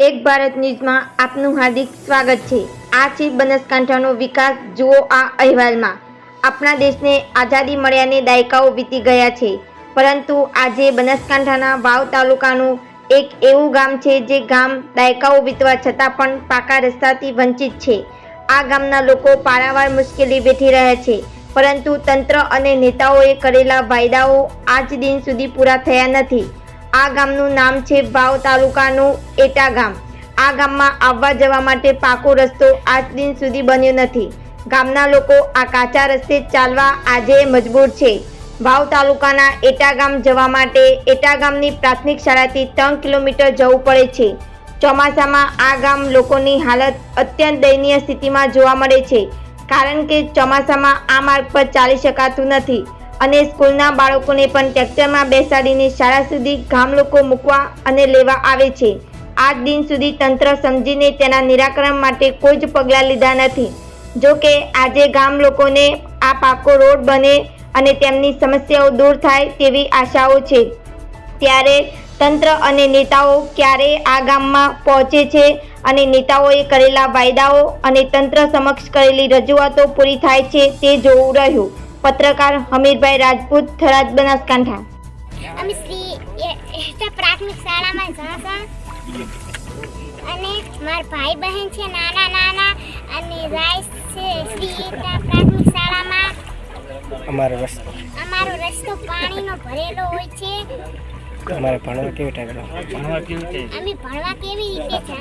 ભારત ન્યૂઝમાં આપનું હાર્દિક સ્વાગત છે. આ છે બનાસકાંઠાનો વિકાસ, જુઓ આ અહેવાલમાં. આપણા દેશને આઝાદી મળ્યાને દાયકાઓ વીતી ગયા છે. પરંતુ આજે બનાસકાંઠાના વાવ તાલુકાનું એક એવું ગામ છે જે ગામ દાયકાઓ વીતવા છતાં પણ પાકા રસ્તાથી વંચિત છે. આ ગામના લોકો પારાવાર મુશ્કેલી વેઠી રહ્યા છે. પરંતુ તંત્ર અને નેતાઓએ કરેલા વાયદાઓ આજ દિન સુધી પૂરા થયા નથી. આ ગામનું નામ છે વાવ તાલુકાનું એટા ગામ. આ ગામમાં આવવા જવા માટે પાકો રસ્તો આજ દિન સુધી બન્યો નથી. ગામના લોકો આ કાચા રસ્તે ચાલવા આજે મજબૂર છે. વાવ તાલુકાના એટા ગામ જવા માટે એટા ગામની પ્રાથમિક શાળાથી ત્રણ કિલોમીટર જવું પડે છે. ચોમાસામાં આ ગામ લોકોની હાલત અત્યંત દયનીય સ્થિતિમાં જોવા મળે છે. કારણ કે ચોમાસામાં આ માર્ગ પર ચાલી શકાતું નથી. અને સ્કૂલના બાળકોને પણ ટ્રેક્ટરમાં બેસાડીને શાળા સુધી ગામ લોકો મૂકવા અને લેવા આવે છે. આજ દિન સુધી તંત્ર સમજીને તેના નિરાકરણ માટે કોઈ જ પગલાં લીધા નથી. જો કે આજે ગામ લોકોને આ પાકો રોડ બને અને તેમની સમસ્યાઓ દૂર થાય તેવી આશાઓ છે. ત્યારે તંત્ર અને નેતાઓ ક્યારે આ ગામમાં પહોંચે છે અને નેતાઓએ કરેલા વાયદાઓ અને તંત્ર સમક્ષ કરેલી રજૂઆતો પૂરી થાય છે તે જોવું રહ્યું. પત્રકાર હમીરભાઈ રાજપૂત થરાદ બનાસકાંઠા અમે શ્રી પ્રાથમિક શાળામાં જાશું અને મારા ભાઈ બહેન છે નાના નાના અને રાઈસ છે શ્રી પ્રાથમિક શાળામાં. અમારો રસ્તો. અમારો રસ્તો પાણીનો ભરેલો હોય છે. અમારે ભણવા કેવી ટાઈપ અમે ભણવા કેવી રીતે છે